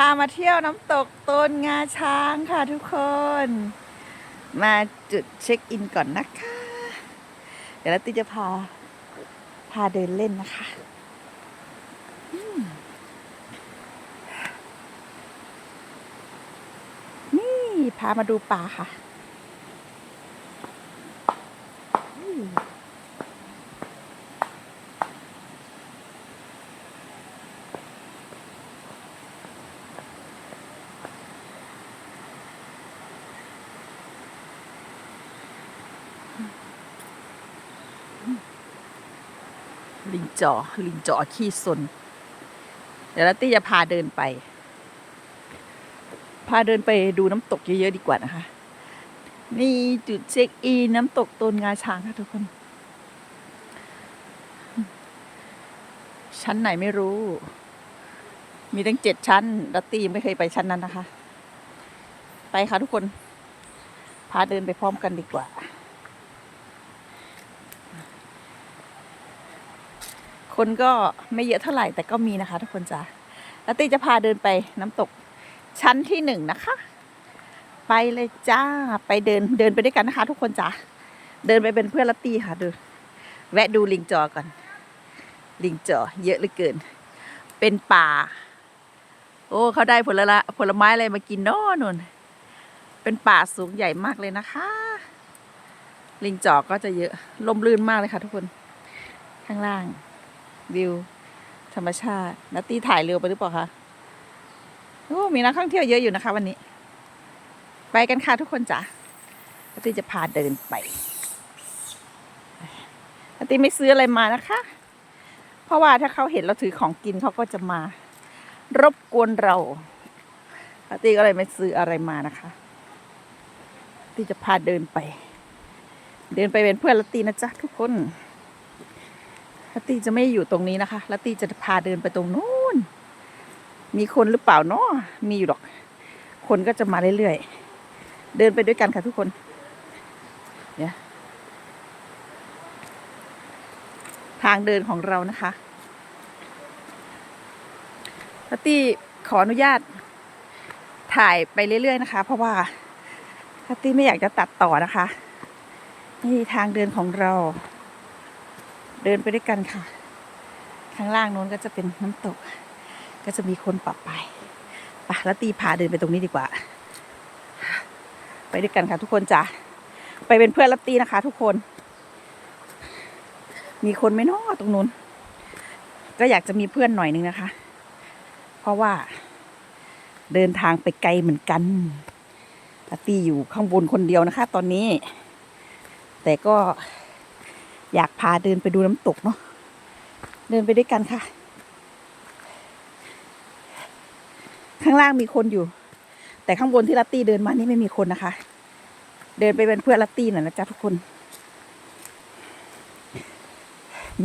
พามาเที่ยวน้ำตกต้นงาช้างค่ะทุกคน มาจุดเช็คอินก่อนนะคะ เดี๋ยวติจะพา พาเดินเล่นนะคะนี่พามาดูป่าค่ะ ลิงจอ ลิงจอขี้สน เดี๋ยวลัตตี้จะพาเดินไป พาเดินไปดูน้ำตกเยอะๆดีกว่านะคะ นี่จุดเช็คอินน้ำตกตนงาช้างค่ะทุกคน ชั้นไหนไม่รู้ มีตั้งเจ็ดชั้นลัตตี้ยังไม่เคยไปชั้นนั้นนะคะ ไปค่ะทุกคน พาเดินไปพร้อมกันดีกว่า คนก็ไม่เยอะเท่าไหร่แต่ก็มีนะคะ ทุกคนจ้ะลัตตี้จะพาเดินไปน้ำตกชั้นที่หนึ่งนะคะ ไปเลยจ้าไปเดินเดินไปด้วยกันนะคะ ทุกคนจ้ะเดินไปเป็นเพื่อนลัตตี้ค่ะดูแวะดูลิงจอก่อน ลิงจอ เยอะเหลือเกิน เป็นป่า โอ้เขาได้ผลละผลไม้อะไรมากินเน้อนุ่นเป็นป่าสูงใหญ่มากเลยนะคะ ลิงจอกก็จะเยอะลมลื่นมากเลยค่ะ ทุกคนข้างล่าง วิว ธรรมชาตินัตตี้ถ่ายเร็วไปหรือเปล่าคะโอ้มีนักท่องเที่ยวเยอะอยู่นะคะ วันนี้ ไปกันค่ะทุกคนจ้ะนัตตี้จะพาเดินไปนัตตี้ไม่ซื้ออะไรมานะคะ เพราะว่าถ้าเขาเห็นเราถือของกินเขาก็จะมา รบกวนเรานัตตี้ก็เลยไม่ซื้ออะไรมานะคะนัตตี้จะพาเดินไป เดินไปเป็นเพื่อนลตีนะจ๊ะทุกคน ลัตตี้จะไม่อยู่ตรงนี้นะคะลัตตี้จะพาเดินไปตรงนู้น มีคนหรือเปล่าเนาะมีอยู่หรอก คนก็จะมาเรื่อยๆ เดินไปด้วยกันค่ะทุกคน เนี่ย ทางเดินของเรานะคะลัตตี้ขออนุญาต ถ่ายไปเรื่อยๆนะคะ เพราะว่าลัตตี้ไม่อยากจะตัดต่อนะคะ นี่ทางเดินของเรา เดินไปด้วยกันค่ะ ข้างล่างนู้นก็จะเป็นน้ำตก ก็จะมีคนปรับไปปะแล้วตีพาเดินไปตรงนี้ดีกว่า ไปด้วยกันค่ะทุกคนจ้ะไปเป็นเพื่อนลัตตี้นะคะ ทุกคน มีคนไม่น้อตรงนู้น ก็อยากจะมีเพื่อนหน่อยนึงนะคะ เพราะว่า เดินทางไปไกลเหมือนกันลัตตี้อยู่ข้างบนคนเดียวนะคะ ตอนนี้ แต่ก็ อยากพาเดินไปดูน้ำตกเนาะเดินไปด้วยกันค่ะ ข้างล่างมีคนอยู่ แต่ข้างบนที่ลัตตี้เดินมานี่ไม่มีคนนะคะ เดินไปเป็นเพื่อนลัตตี้หน่อยนะจ๊ะทุกคน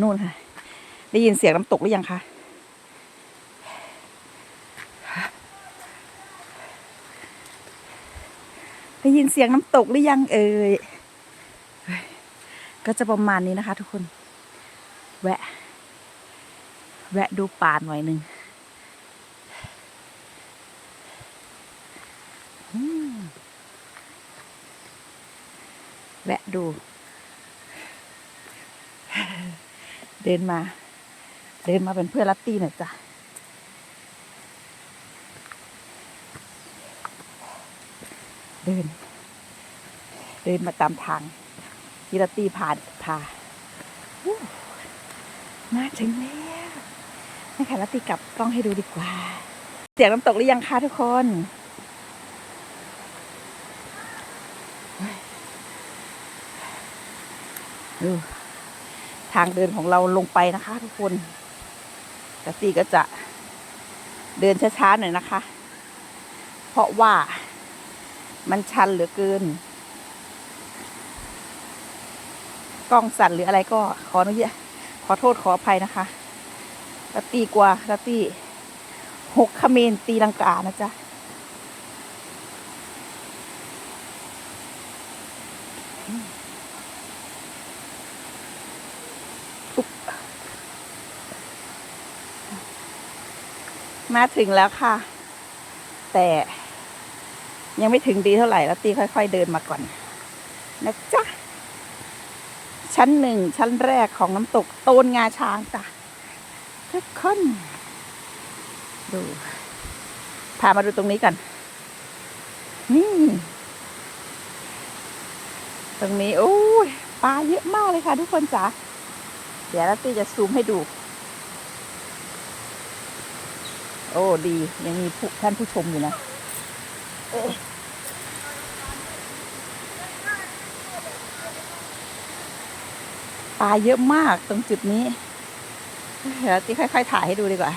นู่นค่ะ ได้ยินเสียงน้ำตกหรือยังคะได้ยินเสียงน้ำตกหรือยังเอ่ย ก็จะประมาณนี้นะคะ ทุกคน แวะ แวะดูป่าหน่อยหนึ่งแวะดู เดินมา เดินมาเป็นเพื่อนลัตตี้หน่อยจ้ะเดิน เดินมาตามทาง ที่ลัตตี้พาพาอู้มาถึงแล้วนี่ค่ะลัตตี้กลับกล้องให้ดูดีกว่า เสียงน้ำตกหรือยังคะทุกคนดูทางเดินของเราลงไปนะคะทุกคนลัตตี้ก็จะเดินช้าๆหน่อยนะคะ เพราะว่ามันชันเหลือเกิน กล้องสั่นหรืออะไรก็ขออนุญาตขอโทษขออภัยนะคะลตีกว่าลัตตี้หกขเมนตีลังกานะจ๊ะมาถึงแล้วค่ะ แต่ยังไม่ถึงดีเท่าไหร่แล้วตีค่อย ๆ เดินมาก่อน นะจ๊ะ ชั้นหนึ่งชั้นแรกของน้ำตกโตนงาช้างจ้ะทุกคน ดูพามาดูตรงนี้กันนี่ ตรงนี้โอ้ยปลาเยอะมากเลยค่ะทุกคนจ๋าเดี๋ยวลัตตี้จะซูมให้ดู โอ้ดียังมีท่านผู้ชมอยู่นะเอ๊ะ ปลาเยอะมากตรงจุดนี้ เดี๋ยวที่ค่อย ๆ ถ่ายให้ดูดีกว่า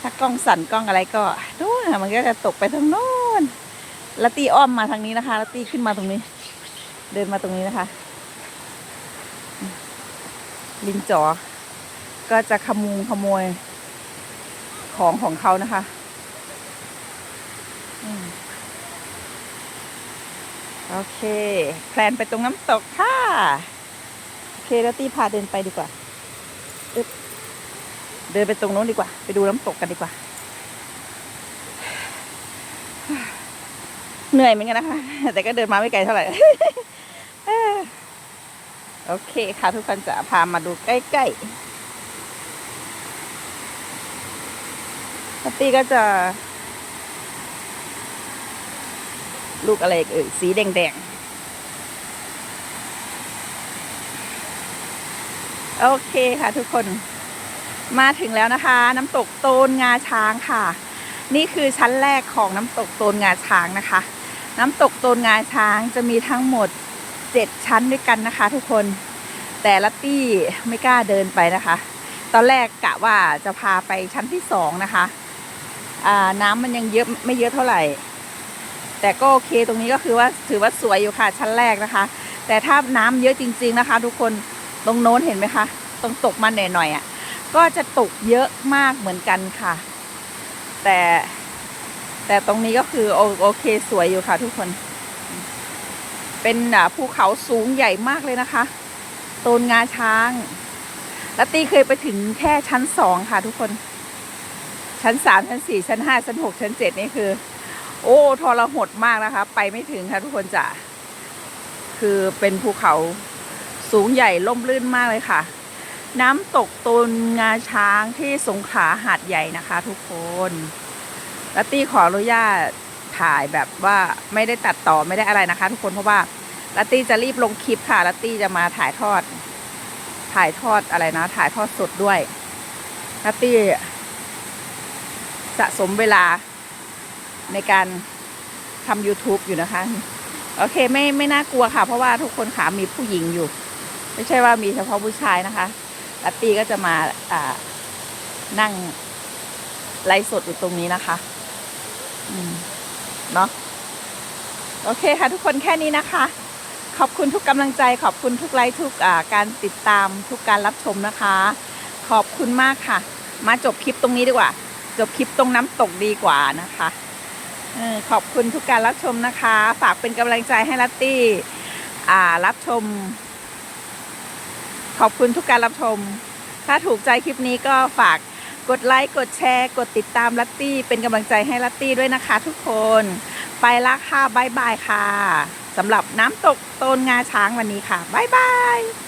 ถ้ากล้องสั่นกล้องอะไรก็นู่นะมันก็จะตกไปทางโน้นแล้วตีอ้อมมาทางนี้นะคะลตีขึ้นมาตรงนี้ เดินมาตรงนี้นะคะ ลิงจ๋อก็จะขมูขโมยของของเขานะคะโอเค แพลนไปตรงน้ำตกค่ะ เคแล้วตี้พาเดินไปดีกว่า เดินไปตรงโน้นดีกว่า ไปดูน้ำตกกันดีกว่า เหนื่อยเหมือนกันนะคะ แต่ก็เดินมาไม่ไกลเท่าไหร่ โอเคค่ะทุกคนจะพามาดูใกล้ๆตี้ก็จะ ลูกอะไรเอ่ยสีแดงๆ โอเคค่ะทุกคนมาถึงแล้วนะคะ น้ำตกโตนงาช้างค่ะ นี่คือชั้นแรกของน้ำตกโตนงาช้างนะคะ น้ำตกโตนงาช้างจะมีทั้งหมดเจ็ดชั้นด้วยกันนะคะ ทุกคนแต่ละตี้ไม่กล้าเดินไปนะคะ ตอนแรกกะว่าจะพาไปชั้นที่สองนะคะอ่าน้ำมันยังเยอะไม่เยอะเท่าไหร่ แต่ก็โอเคตรงนี้ก็คือว่าถือว่าสวยอยู่ค่ะชั้นแรกนะคะ แต่ถ้าน้ำเยอะจริง ๆนะคะ ทุกคน ตรงโน้นเห็นไหมคะตรงตกมาหน่อยๆอะก็จะตกเยอะมากเหมือนกันค่ะ แต่แต่ตรงนี้ก็คือโอโอเคสวยอยู่ค่ะทุกคน เป็นภูเขาสูงใหญ่มากเลยนะคะ โตนงาช้าง แล้วตีเคยไปถึงแค่ชั้นสองค่ะทุกคน ชั้นสามชั้นสี่ชั้นห้าชั้นหกชั้นเจ็ดนี่คือ โอ้ทรหดมากนะคะ ไปไม่ถึงค่ะทุกคนจ้ะคือเป็นภูเขา สูงใหญ่ล่มลื่นมากเลยค่ะ น้ำตกโตนงาช้างที่สงขลาหาดใหญ่นะคะทุกคนลัตตี้ขออนุญาตถ่ายแบบว่าไม่ได้ตัดต่อไม่ได้อะไรนะคะ ทุกคนเพราะว่าลัตตี้จะรีบลงคลิปค่ะลัตตี้จะมาถ่ายทอด ถ่ายทอดอะไรนะ ถ่ายทอดสดด้วยลัตตี้สะสมเวลาในการทำ YouTube อยู่นะคะ โอเคไม่ไม่น่ากลัวค่ะ เพราะว่าทุกคนขามีผู้หญิงอยู่ ไม่ใช่ว่ามีเฉพาะผู้ชายนะคะลัตตี้ก็จะมาอ่านั่งไลฟ์สดอยู่ตรงนี้นะคะ อืม เนาะโอเคค่ะทุกคนแค่นี้นะคะ ขอบคุณทุกกำลังใจ ขอบคุณทุกไลค์ทุกการติดตามทุกการรับชมนะคะ ขอบคุณมากค่ะ มาจบคลิปตรงนี้ดีกว่า จบคลิปตรงน้ำตกดีกว่านะคะเออขอบคุณทุกการรับชมนะคะ ฝากเป็นกำลังใจให้ลัตตี้รับชม ขอบคุณทุกการรับชม ถ้าถูกใจคลิปนี้ก็ฝากกดไลค์กดแชร์ กดติดตามลัตตี้ เป็นกำลังใจให้ลัตตี้ด้วยนะคะทุกคน ไปละค่ะบายบายค่ะสำหรับน้ำตกโตนงาช้างวันนี้ค่ะบายบาย